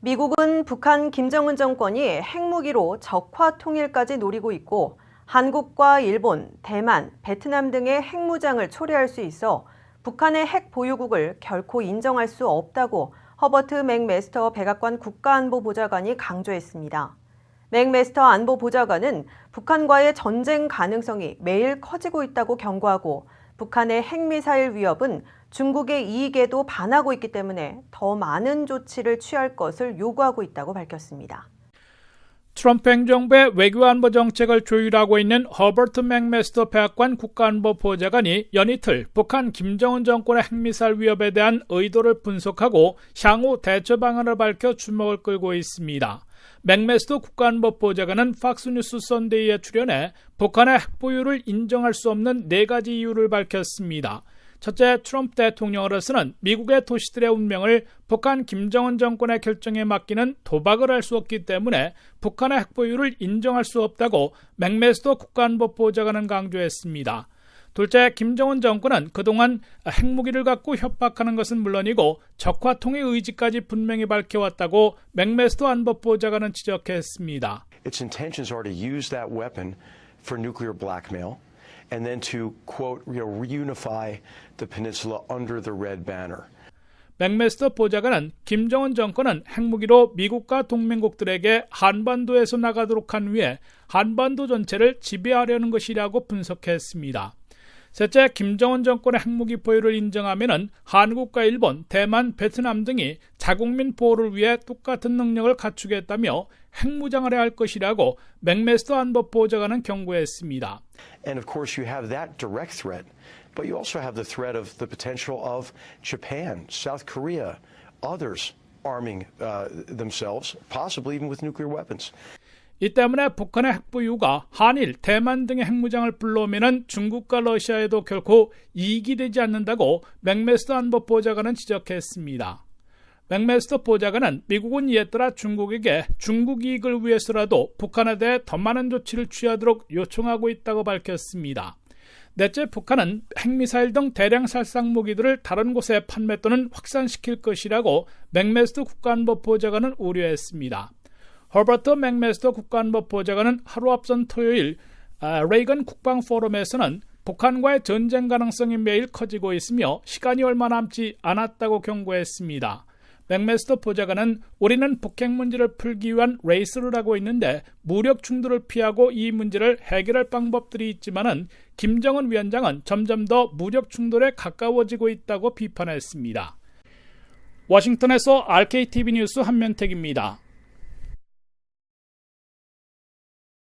미국은 북한 김정은 정권이 핵무기로 적화 통일까지 노리고 있고 한국과 일본, 대만, 베트남 등의 핵무장을 초래할 수 있어 북한의 핵 보유국을 결코 인정할 수 없다고 허버트 맥메스터 백악관 국가안보보좌관이 강조했습니다. 맥메스터 안보보좌관은 북한과의 전쟁 가능성이 매일 커지고 있다고 경고하고 북한의 핵미사일 위협은 중국의 이익에도 반하고 있기 때문에 더 많은 조치를 취할 것을 요구하고 있다고 밝혔습니다. 트럼프 행정부의 외교안보 정책을 조율하고 있는 허버트 맥메스터 백악관 국가안보 보좌관이 연이틀 북한 김정은 정권의 핵미사일 위협에 대한 의도를 분석하고 향후 대처 방안을 밝혀 주목을 끌고 있습니다. 맥메스터 국가안보 보좌관은 팍스뉴스 선데이에 출연해 북한의 핵보유를 인정할 수 없는 네 가지 이유를 밝혔습니다. 첫째, 트럼프 대통령으로서는 미국의 도시들의 운명을 북한 김정은 정권의 결정에 맡기는 도박을 할 수 없기 때문에 북한의 핵보유를 인정할 수 없다고 맥메스터 국가안보 보좌관은 강조했습니다. 둘째, 김정은 정권은 그동안 핵무기를 갖고 협박하는 것은 물론이고 적화통의 의지까지 분명히 밝혀왔다고 맥메스터 안보보좌관은 지적했습니다. Its intentions are to use that weapon for nuclear blackmail and then to, quote, you know, reunify the peninsula under the red banner. 맥메스터 보좌관은 김정은 정권은 핵무기로 미국과 동맹국들에게 한반도에서 나가도록 한 후에 한반도 전체를 지배하려는 것이라고 분석했습니다. 셋째, 김정은 정권의 핵무기 보유를 인정하면 한국과 일본, 대만, 베트남 등이 자국민 보호를 위해 똑같은 능력을 갖추겠다며 핵무장을 해야 할 것이라고 맥메스터 안보 보좌관은 경고했습니다. And of course, you have that direct threat, but you also have the threat of the potential of Japan, South Korea, others arming uh, themselves, possibly even with nuclear weapons. 이 때문에 북한의 핵보유가 한일, 대만 등의 핵무장을 불러오면 중국과 러시아에도 결코 이익이 되지 않는다고 맥메스터 안보 보좌관은 지적했습니다. 맥메스터 보좌관은 미국은 이에 따라 중국에게 중국 이익을 위해서라도 북한에 대해 더 많은 조치를 취하도록 요청하고 있다고 밝혔습니다. 넷째, 북한은 핵미사일 등 대량 살상 무기들을 다른 곳에 판매 또는 확산시킬 것이라고 맥메스터 국가안보 보좌관은 우려했습니다. 허버트 맥메스터 국가안보 보좌관은 하루 앞선 토요일 아, 레이건 국방 포럼에서는 북한과의 전쟁 가능성이 매일 커지고 있으며 시간이 얼마 남지 않았다고 경고했습니다. 맥메스터 보좌관은 우리는 북핵 문제를 풀기 위한 레이스를 하고 있는데 무력 충돌을 피하고 이 문제를 해결할 방법들이 있지만은 김정은 위원장은 점점 더 무력 충돌에 가까워지고 있다고 비판했습니다. 워싱턴에서 RKTV 뉴스 한면택입니다.